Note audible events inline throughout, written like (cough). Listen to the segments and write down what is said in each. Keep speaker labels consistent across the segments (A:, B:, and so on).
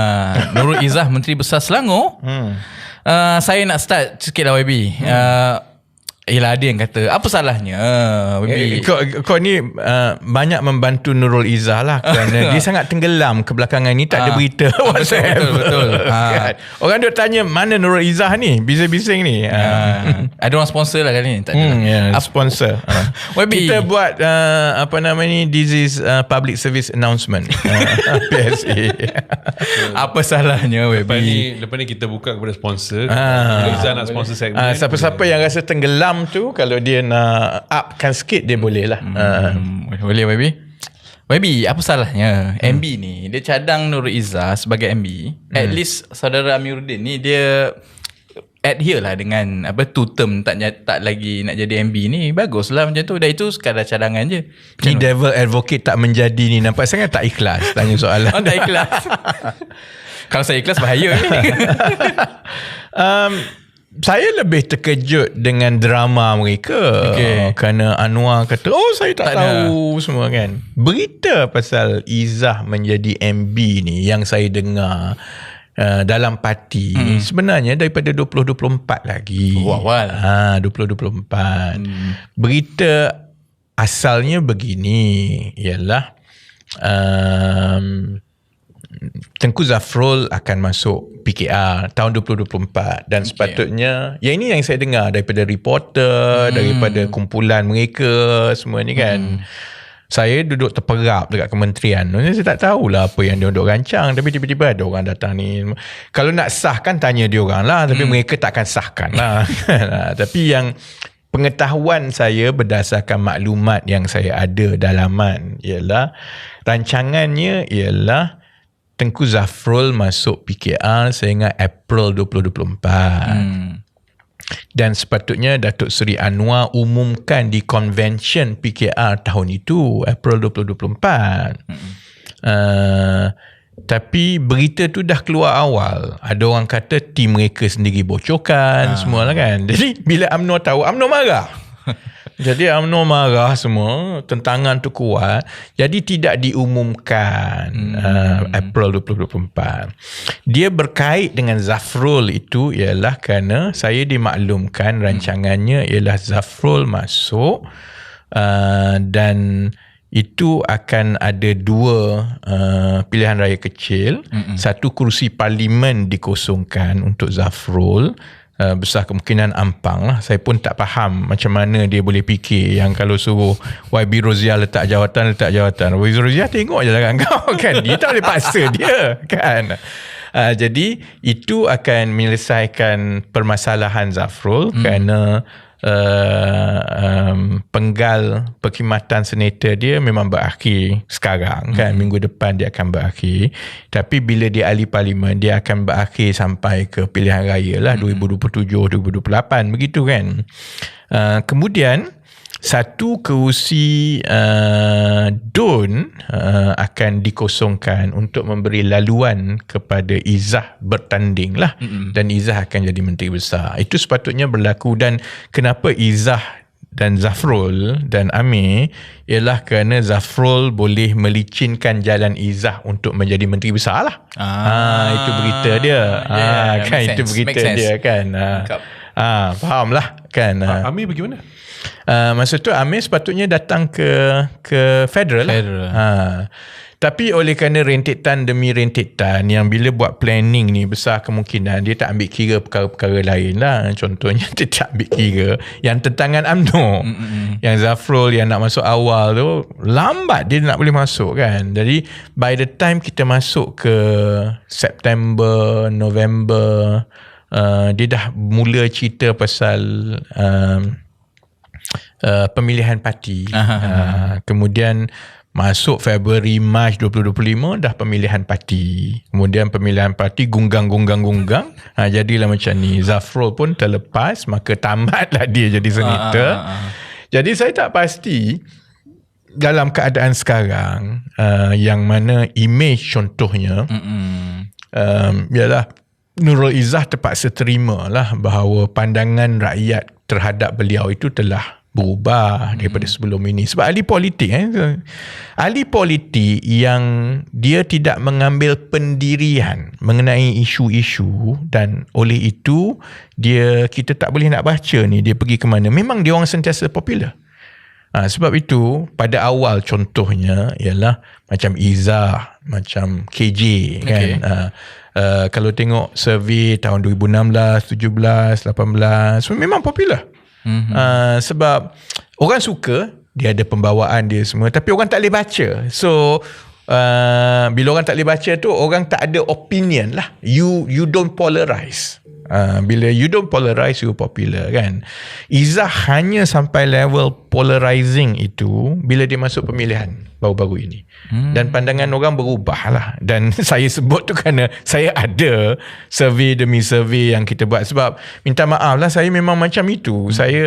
A: Uh, Nurul Izzah Menteri Besar Selangor. Hmm. Uh, saya nak start sikit lah YB. Hmm. Uh, Yelah ada yang kata Apa salahnya?
B: Eh, kau, kau ni uh, Banyak membantu Nurul Izzah lah Kerana (laughs) dia sangat tenggelam Kebelakangan ni Tak ada ah. berita
A: ah, (laughs) WhatsApp. Betul betul, betul. (laughs)
B: kan? Orang duk tanya Mana Nurul Izzah ni? Bising-bising ni.
A: Uh, Ada orang sponsor lah kali ni
B: tak hmm, yeah, Sponsor. Uh. Kita buat uh, Apa nama ni This is uh, Public Service Announcement. Uh, PSA
A: Apa salahnya
C: Lepas ni, lepas ni kita buka kepada sponsor. Uh, Izzah nak sponsor segmen. Uh,
B: Siapa-siapa yang rasa tenggelam tu kalau dia nak upkan sikit dia boleh lah. Hmm,
A: uh. Boleh YB. YB apa salahnya hmm. MB ni dia cadang Nur Izzah sebagai MB. Hmm. At least saudara Amiruddin ni dia adhere lah dengan apa two term tak tak lagi nak jadi MB ni baguslah macam tu dah itu sekadar cadangan je
B: ni devil advocate tak menjadi ni nampak sangat tak ikhlas tanya soalan (laughs)
A: oh, tak ikhlas (laughs) kalau saya ikhlas bahaya ni (laughs)
B: um, saya lebih terkejut dengan drama mereka okay. kerana Anwar kata oh saya tak, tak tahu ada. semua kan berita pasal Izzah menjadi MB ni yang saya dengar uh, dalam parti hmm. sebenarnya daripada 2024 lagi
A: oh, awal
B: ha 2024 hmm. berita asalnya begini ialah um, Tengku Zafrul akan masuk PKR tahun 2024 dan okay. sepatutnya yang ini yang saya dengar daripada reporter hmm. daripada kumpulan mereka semua ni kan hmm. saya duduk terperap dekat kementerian saya tak tahulah apa yang dia duduk rancang tapi tiba-tiba ada orang datang ni kalau nak sahkan tanya dia orang lah tapi hmm. mereka takkan sahkan lah (laughs) tapi yang pengetahuan saya berdasarkan maklumat yang saya ada dalaman ialah rancangannya ialah Tengku Zafrul masuk PKR sehingga April 2024. Hmm. Dan sepatutnya Datuk Seri Anwar umumkan di convention PKR tahun itu, April 2024. Hmm. Uh, tapi berita tu dah keluar awal. Ada orang kata tim mereka sendiri bocorkan, ha. semua lah kan. (laughs) Jadi bila UMNO tahu, UMNO marah. Jadi UMNO marah semua, tentangan tu kuat. Jadi tidak diumumkan hmm. uh, April 2024. Dia berkait dengan Zafrul itu ialah kerana saya dimaklumkan rancangannya ialah Zafrul masuk uh, dan itu akan ada dua uh, pilihan raya kecil. Hmm. Satu kursi parlimen dikosongkan untuk Zafrul uh, besar kemungkinan ampang lah. Saya pun tak faham macam mana dia boleh fikir yang kalau suruh YB Rozia letak jawatan, letak jawatan. YB Rozia tengok je lah kan kau (laughs) kan. Dia tak boleh paksa dia (laughs) kan. Uh, jadi itu akan menyelesaikan permasalahan Zafrul hmm. kerana uh, um, penggal perkhidmatan senator dia memang berakhir sekarang kan hmm. minggu depan dia akan berakhir tapi bila dia ahli parlimen dia akan berakhir sampai ke pilihan raya lah hmm. 2027 2028 begitu kan uh, kemudian satu kerusi uh, DUN uh, akan dikosongkan untuk memberi laluan kepada Izzah bertanding lah. Mm-hmm. dan Izzah akan jadi menteri besar. Itu sepatutnya berlaku. Dan kenapa Izzah dan Zafrul dan Amir ialah kerana Zafrul boleh melicinkan jalan Izzah untuk menjadi menteri besar lah. Ah, ah itu berita dia. Yeah, ah, kan itu berita dia kan. Ah, ah, faham lah kan.
C: Ah, Amir bagaimana
B: Uh, masa tu Amir sepatutnya datang ke ke federal, lah. federal. Ha. Tapi oleh kerana rentetan demi rentetan yang bila buat planning ni besar kemungkinan dia tak ambil kira perkara-perkara lain lah. Contohnya (laughs) dia tak ambil kira yang tentangan UMNO. Mm-mm. Yang Zafrul yang nak masuk awal tu lambat dia nak boleh masuk kan. Jadi by the time kita masuk ke September, November uh, dia dah mula cerita pasal um, uh, pemilihan parti. Uh, kemudian masuk Februari Mac 2025 dah pemilihan parti. Kemudian pemilihan parti gunggang gunggang gunggang. Ha, jadilah macam ni. Zafrul pun terlepas maka tamatlah dia jadi senator. Uh, uh, uh. Jadi saya tak pasti dalam keadaan sekarang uh, yang mana image contohnya um, ialah Nurul Izzah terpaksa terima lah bahawa pandangan rakyat terhadap beliau itu telah berubah daripada sebelum ini sebab ahli politik eh ahli politik yang dia tidak mengambil pendirian mengenai isu-isu dan oleh itu dia kita tak boleh nak baca ni dia pergi ke mana memang dia orang sentiasa popular Ha, sebab itu pada awal contohnya ialah macam Izzah, macam KJ kan. Okay. Ha, uh, kalau tengok survey tahun 2016, 17, 18 memang popular. Mm-hmm. Uh, sebab orang suka dia ada pembawaan dia semua tapi orang tak boleh baca. So uh, bila orang tak boleh baca tu orang tak ada opinion lah. You you don't polarize. Uh, bila you don't polarize you popular kan Izzah hanya sampai level polarizing itu bila dia masuk pemilihan baru-baru ini hmm. dan pandangan orang berubah lah dan (laughs) saya sebut tu kerana saya ada survey demi survey yang kita buat sebab minta maaf lah saya memang macam itu hmm. saya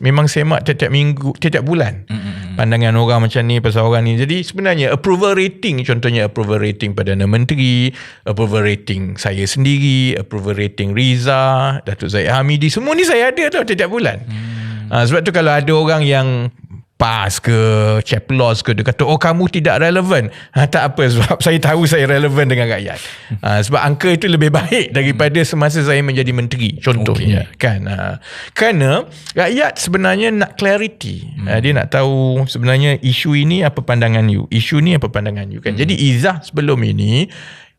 B: memang semak tiap-tiap minggu tiap-tiap bulan hmm. hmm, hmm. pandangan orang macam ni pasal orang ni jadi sebenarnya approval rating contohnya approval rating Perdana Menteri approval rating saya sendiri approval rating Riza, Datuk Zaid Hamidi, semua ni saya ada tau setiap bulan. Hmm. Ha, sebab tu kalau ada orang yang PAS ke Chaplos ke dia kata oh kamu tidak relevan ha, tak apa sebab (laughs) saya tahu saya relevan dengan rakyat ha, sebab angka itu lebih baik daripada semasa saya menjadi menteri contohnya okay. kan ha, kerana rakyat sebenarnya nak clarity hmm. ha, dia nak tahu sebenarnya isu ini apa pandangan you isu ni apa pandangan you kan hmm. jadi Izzah sebelum ini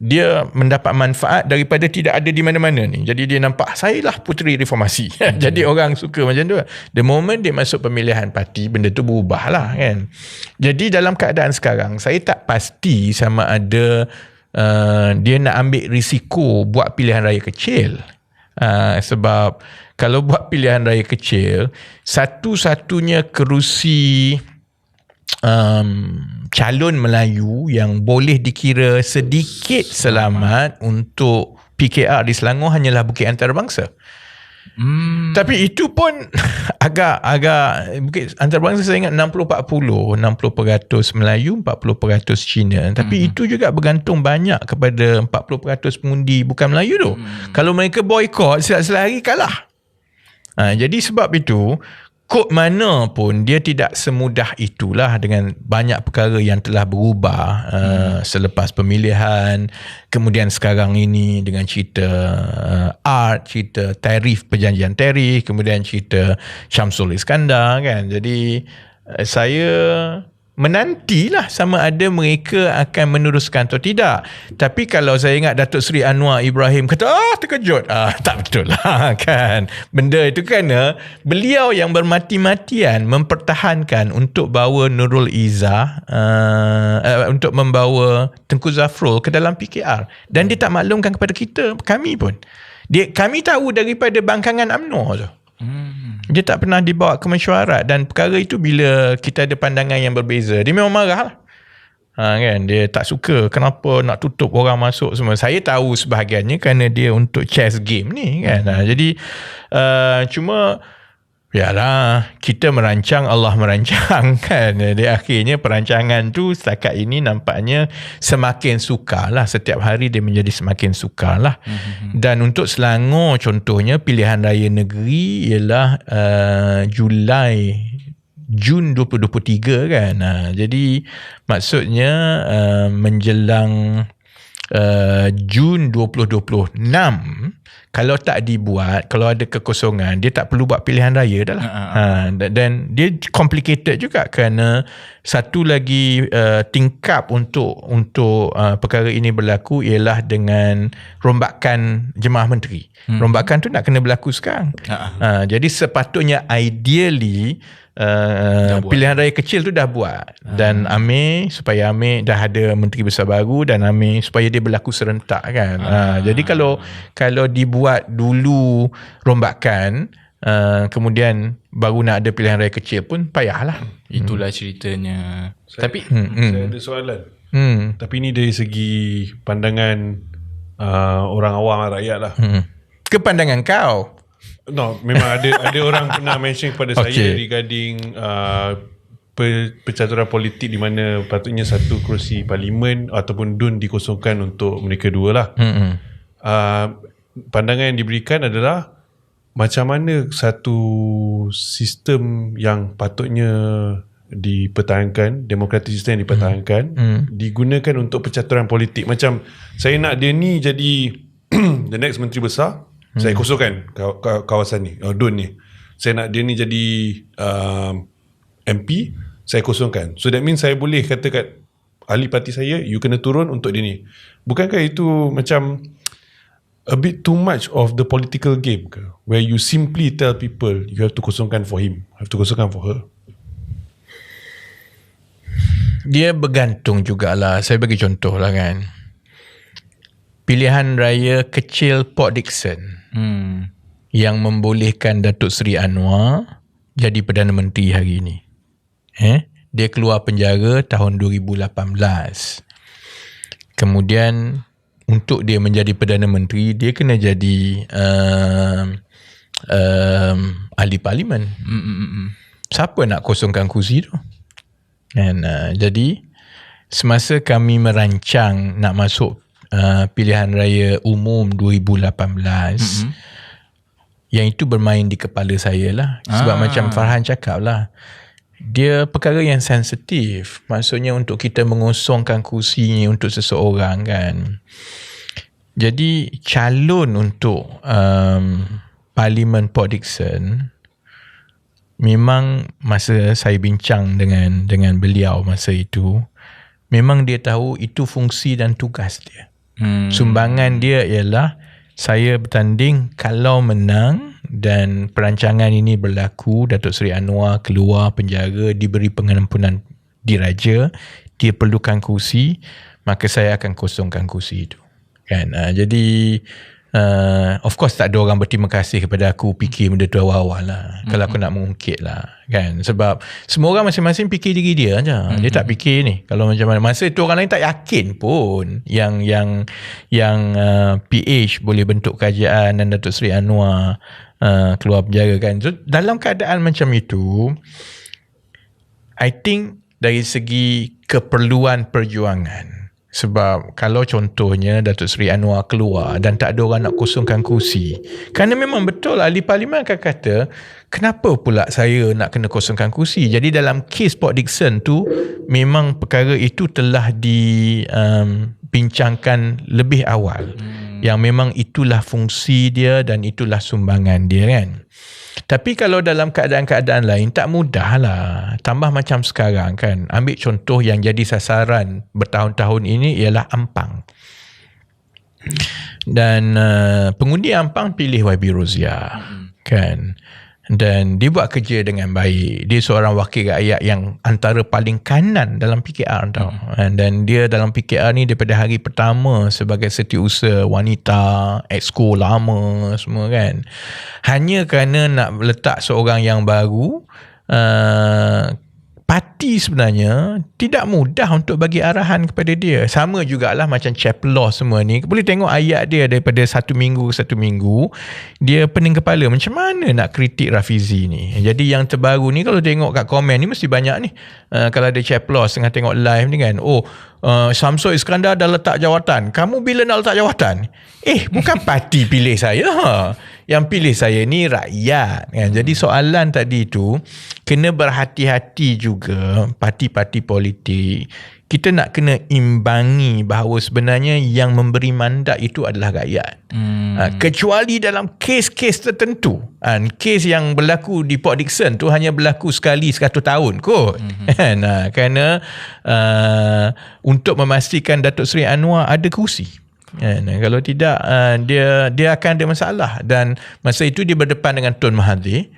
B: dia mendapat manfaat daripada tidak ada di mana-mana ni. Jadi dia nampak saya lah puteri reformasi. (laughs) Hmm. Jadi orang suka macam tu. The moment dia masuk pemilihan parti, benda tu berubah lah kan. Jadi dalam keadaan sekarang, saya tak pasti sama ada uh, dia nak ambil risiko buat pilihan raya kecil. Uh, sebab kalau buat pilihan raya kecil, satu-satunya kerusi um, calon Melayu yang boleh dikira sedikit selamat untuk PKR di Selangor hanyalah Bukit Antarabangsa. Hmm. Tapi itu pun (laughs) agak agak Bukit Antarabangsa saya ingat 60 40, 60% Melayu, 40% Cina. Tapi hmm. itu juga bergantung banyak kepada 40% pengundi bukan Melayu tu. Hmm. Kalau mereka boykot, sila-sila hari kalah. Ha, jadi sebab itu kod mana pun dia tidak semudah itulah dengan banyak perkara yang telah berubah uh, hmm. selepas pemilihan kemudian sekarang ini dengan cerita uh, art cerita tarif perjanjian tarif kemudian cerita Syamsul Iskandar kan jadi uh, saya menantilah sama ada mereka akan meneruskan atau tidak. Tapi kalau saya ingat Datuk Seri Anwar Ibrahim kata, ah terkejut. Ah, (laughs) tak betul lah kan. Benda itu kerana beliau yang bermati-matian mempertahankan untuk bawa Nurul Izzah, uh, uh, untuk membawa Tengku Zafrul ke dalam PKR. Dan dia tak maklumkan kepada kita, kami pun. Dia, kami tahu daripada bangkangan UMNO tu. Hmm. Dia tak pernah dibawa ke mesyuarat dan perkara itu bila kita ada pandangan yang berbeza, dia memang marah lah. Ha, kan? Dia tak suka kenapa nak tutup orang masuk semua. Saya tahu sebahagiannya kerana dia untuk chess game ni kan? Ha, jadi uh, cuma Yalah, kita merancang, Allah merancang (laughs) kan. Di akhirnya perancangan tu setakat ini nampaknya semakin sukar lah. Setiap hari dia menjadi semakin sukar lah. Mm-hmm. Dan untuk Selangor contohnya pilihan raya negeri ialah uh, Julai Jun 2023 kan. Uh, jadi maksudnya uh, menjelang uh, Jun 2026 kalau tak dibuat kalau ada kekosongan dia tak perlu buat pilihan raya dah lah uh-huh. ha, dan dia complicated juga kerana satu lagi uh, tingkap untuk untuk uh, perkara ini berlaku ialah dengan rombakan jemaah menteri hmm. rombakan tu nak kena berlaku sekarang uh-huh. ha, jadi sepatutnya ideally Uh, pilihan raya kecil tu dah buat dan hmm. Amir supaya Amir dah ada menteri besar baru dan Amir supaya dia berlaku serentak kan hmm. uh, jadi kalau kalau dibuat dulu rombakan uh, kemudian baru nak ada pilihan raya kecil pun payahlah
A: itulah hmm. ceritanya
C: saya, tapi hmm, hmm. saya ada soalan hmm. tapi ni dari segi pandangan uh, orang awam rakyat lah hmm.
B: ke pandangan kau
C: No, memang ada ada orang pernah mention kepada okay. saya regarding uh, percaturan politik di mana patutnya satu kerusi parlimen ataupun DUN dikosongkan untuk mereka dua lah. Mm-hmm. Uh, pandangan yang diberikan adalah macam mana satu sistem yang patutnya dipertahankan demokratik sistem yang dipertahankan hmm. digunakan untuk percaturan politik macam saya nak dia ni jadi (clears throat) the next menteri besar hmm. saya kosongkan kawasan ni oh, Dun ni saya nak dia ni jadi um, MP saya kosongkan so that means saya boleh kata kat ahli parti saya you kena turun untuk dia ni bukankah itu macam a bit too much of the political game ke where you simply tell people you have to kosongkan for him have to kosongkan for her
B: dia bergantung jugalah. Saya bagi contoh lah kan. Pilihan raya kecil Port Dickson hmm. yang membolehkan Datuk Seri Anwar jadi Perdana Menteri hari ini. Eh? Dia keluar penjara tahun 2018. Kemudian untuk dia menjadi Perdana Menteri, dia kena jadi um, um, ahli parlimen. Mm-mm. Siapa nak kosongkan kursi tu? And uh, jadi semasa kami merancang nak masuk uh, pilihan raya umum 2018 mm-hmm. yang itu bermain di kepala saya lah sebab ah. macam Farhan cakap lah dia perkara yang sensitif maksudnya untuk kita mengosongkan kursi untuk seseorang kan jadi calon untuk um, Parlimen Port Dickson memang masa saya bincang dengan dengan beliau masa itu memang dia tahu itu fungsi dan tugas dia. Hmm. Sumbangan dia ialah saya bertanding kalau menang dan perancangan ini berlaku Datuk Seri Anwar keluar penjara diberi pengampunan diraja dia perlukan kursi maka saya akan kosongkan kursi itu kan uh, jadi uh, of course tak ada orang berterima kasih kepada aku fikir benda tu awal-awal lah. Mm-hmm. kalau aku nak mengungkit lah kan? Sebab semua orang masing-masing fikir diri dia je mm-hmm. dia tak fikir ni. Kalau macam mana masa tu orang lain tak yakin pun yang yang yang uh, PH boleh bentuk kajian dan Datuk Seri Anwar uh, keluar penjara kan? So, dalam keadaan macam itu I think dari segi keperluan perjuangan sebab kalau contohnya Datuk Seri Anwar keluar dan tak ada orang nak kosongkan kursi. Kerana memang betul ahli parlimen akan kata, kenapa pula saya nak kena kosongkan kursi? Jadi dalam kes Port Dickson tu, memang perkara itu telah dibincangkan um, lebih awal. Hmm. Yang memang itulah fungsi dia dan itulah sumbangan dia kan. Tapi kalau dalam keadaan-keadaan lain tak mudah lah. Tambah macam sekarang kan. Ambil contoh yang jadi sasaran bertahun-tahun ini ialah Ampang. Dan uh, pengundi Ampang pilih YB Rozia. Hmm. Kan dan dia buat kerja dengan baik. Dia seorang wakil rakyat yang antara paling kanan dalam PKR tau. Hmm. Dan dia dalam PKR ni daripada hari pertama sebagai setiausaha wanita, exco lama semua kan. Hanya kerana nak letak seorang yang baru uh, parti sebenarnya tidak mudah untuk bagi arahan kepada dia. Sama jugalah macam Chapelaw semua ni. Boleh tengok ayat dia daripada satu minggu ke satu minggu. Dia pening kepala macam mana nak kritik Rafizi ni. Jadi yang terbaru ni kalau tengok kat komen ni mesti banyak ni. Uh, kalau ada Chapelaw setengah tengok live ni kan. Oh uh, Samsul Iskandar dah letak jawatan. Kamu bila nak letak jawatan? Eh bukan (laughs) parti pilih saya. Ha yang pilih saya ni rakyat kan? Jadi soalan tadi tu kena berhati-hati juga parti-parti politik. Kita nak kena imbangi bahawa sebenarnya yang memberi mandat itu adalah rakyat. Hmm. ha, kecuali dalam kes-kes tertentu. Ha, kes yang berlaku di Port Dickson tu hanya berlaku sekali satu tahun kot. Hmm. (laughs) ha, kerana uh, untuk memastikan Datuk Seri Anwar ada kursi Kan? Kalau tidak uh, dia dia akan ada masalah dan masa itu dia berdepan dengan Tun Mahathir.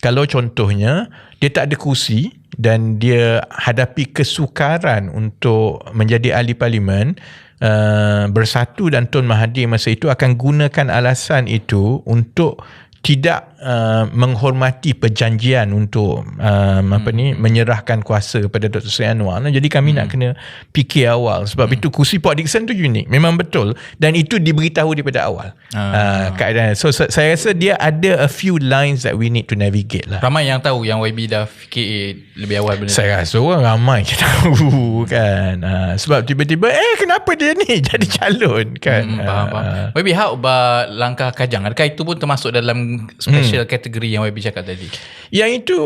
B: Kalau contohnya dia tak ada kursi dan dia hadapi kesukaran untuk menjadi ahli parlimen uh, bersatu dan Tun Mahathir masa itu akan gunakan alasan itu untuk tidak uh, menghormati perjanjian untuk um, apa ni menyerahkan kuasa kepada Dr. Sri Anwar. Nah, jadi kami nak kena fikir awal sebab itu kursi Port Dickson tu unik. Memang betul dan itu diberitahu daripada awal. Uh, keadaan. So sa- saya rasa dia ada a few lines that we need to navigate lah.
A: Ramai yang tahu yang YB dah fikir eh, lebih awal benda.
B: Saya rasa orang ramai je (laughs) tahu kan. Uh, sebab tiba-tiba eh kenapa dia ni (laughs) jadi calon kan.
A: Hmm, faham,
B: Ah,
A: faham. YB, how about langkah kajang? Adakah itu pun termasuk dalam special
B: Hmm.
A: Kategori yang YB cakap tadi?
B: Yang itu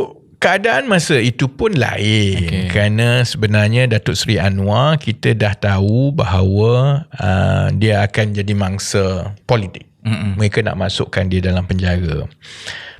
B: keadaan masa itu pun lain okay. Kerana sebenarnya Datuk Seri Anwar kita dah tahu bahawa uh, dia akan jadi mangsa politik. Mm-mm. Mereka nak masukkan dia dalam penjara.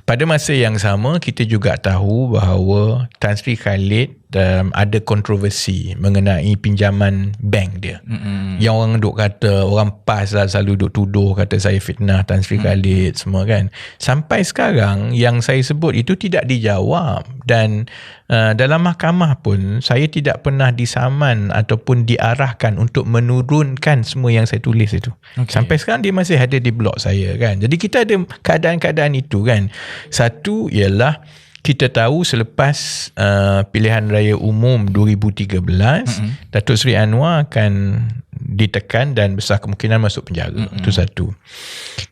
B: Pada masa yang sama kita juga tahu bahawa Tan Sri Khalid um, ada kontroversi mengenai pinjaman bank dia. Mm-hmm. Yang orang duk kata orang PAS lah selalu duk tuduh kata saya fitnah Tan Sri Khalid mm. semua kan. Sampai sekarang yang saya sebut itu tidak dijawab dan uh, dalam mahkamah pun saya tidak pernah disaman ataupun diarahkan untuk menurunkan semua yang saya tulis itu. Okay. Sampai sekarang dia masih ada di blog saya kan. Jadi kita ada keadaan-keadaan itu kan. Satu ialah kita tahu selepas uh, pilihan raya umum 2013 mm-hmm. Datuk Seri Anwar akan ditekan dan besar kemungkinan masuk penjara mm-hmm. itu satu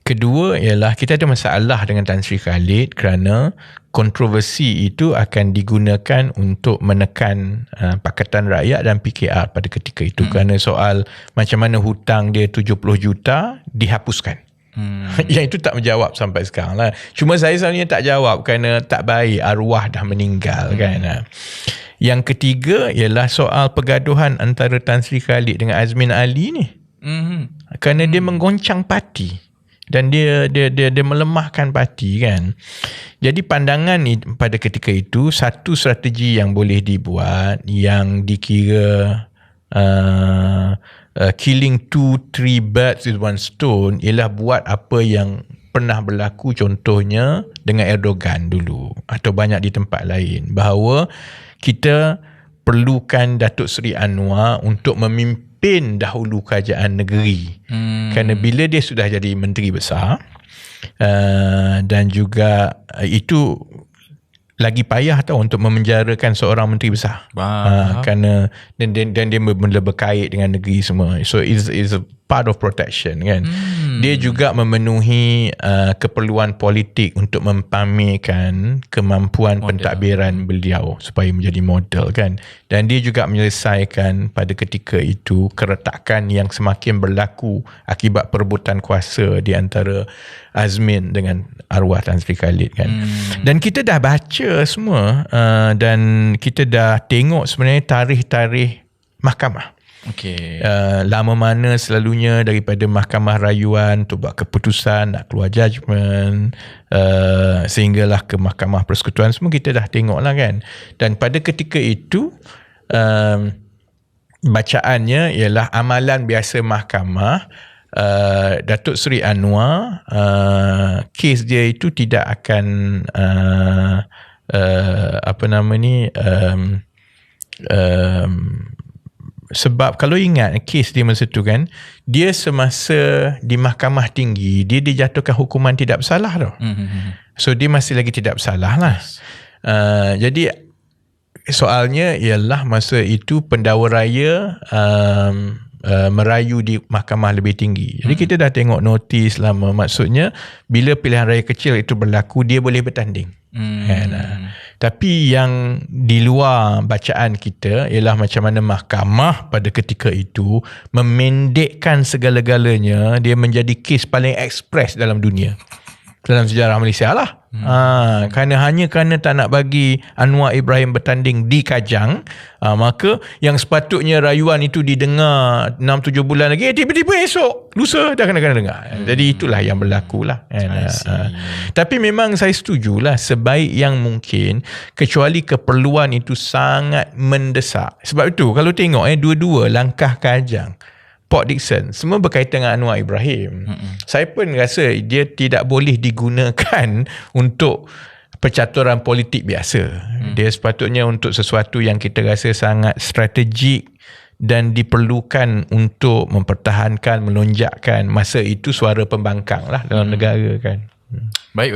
B: kedua ialah kita ada masalah dengan Tan Sri Khalid kerana kontroversi itu akan digunakan untuk menekan uh, Pakatan Rakyat dan PKR pada ketika itu mm-hmm. kerana soal macam mana hutang dia 70 juta dihapuskan Hmm. Yang itu tak menjawab sampai sekarang lah. Cuma saya selalunya tak jawab kerana tak baik arwah dah meninggal hmm. kan. Yang ketiga ialah soal pergaduhan antara Tan Sri Khalid dengan Azmin Ali ni. Hmm. Kerana dia menggoncang parti dan dia dia dia dia melemahkan parti kan. Jadi pandangan ni pada ketika itu satu strategi yang boleh dibuat yang dikira uh, uh, killing two three birds with one stone ialah buat apa yang pernah berlaku contohnya dengan Erdogan dulu atau banyak di tempat lain bahawa kita perlukan Datuk Seri Anwar untuk memimpin dahulu kerajaan negeri hmm. kerana bila dia sudah jadi menteri besar uh, dan juga uh, itu lagi payah tau untuk memenjarakan seorang menteri besar. Uh, kerana dan, dan, dan dia mula berkait dengan negeri semua. So is is a part of protection kan. Hmm. Dia juga memenuhi uh, keperluan politik untuk mempamerkan kemampuan model. pentadbiran beliau supaya menjadi model kan. Dan dia juga menyelesaikan pada ketika itu keretakan yang semakin berlaku akibat perebutan kuasa di antara Azmin dengan arwah Tan Sri Khalid kan. Hmm. Dan kita dah baca semua uh, dan kita dah tengok sebenarnya tarikh-tarikh mahkamah.
A: Okay.
B: Uh, lama mana selalunya daripada mahkamah rayuan untuk buat keputusan nak keluar judgement uh, sehinggalah ke mahkamah persekutuan semua kita dah tengok lah kan dan pada ketika itu um, bacaannya ialah amalan biasa mahkamah uh, Datuk Seri Anwar uh, kes dia itu tidak akan uh, uh, apa nama ni um, um, sebab kalau ingat kes dia masa tu kan dia semasa di mahkamah tinggi dia dijatuhkan hukuman tidak bersalah tau. Mm-hmm. so dia masih lagi tidak bersalah lah. Uh, jadi soalnya ialah masa itu pendakwa raya um, uh, merayu di mahkamah lebih tinggi. Jadi kita dah tengok notis lama. Maksudnya bila pilihan raya kecil itu berlaku dia boleh bertanding. Hmm. Kan, uh. Tapi yang di luar bacaan kita ialah macam mana mahkamah pada ketika itu memendekkan segala-galanya dia menjadi kes paling ekspres dalam dunia dalam sejarah Malaysia lah. Hmm. Ha, kerana hanya kerana tak nak bagi Anwar Ibrahim bertanding di Kajang, ha, maka yang sepatutnya rayuan itu didengar 6-7 bulan lagi, eh, tiba-tiba esok, lusa dah kena-kena dengar. Hmm. Jadi itulah yang berlaku lah. Kan? Ha. Tapi memang saya setuju lah sebaik yang mungkin kecuali keperluan itu sangat mendesak. Sebab itu kalau tengok eh dua-dua langkah Kajang, Port Dickson semua berkaitan dengan Anwar Ibrahim. Mm-mm. Saya pun rasa dia tidak boleh digunakan (laughs) untuk percaturan politik biasa. Mm. Dia sepatutnya untuk sesuatu yang kita rasa sangat strategik dan diperlukan untuk mempertahankan, melonjakkan masa itu suara pembangkang lah dalam mm. negara kan.
A: Baik.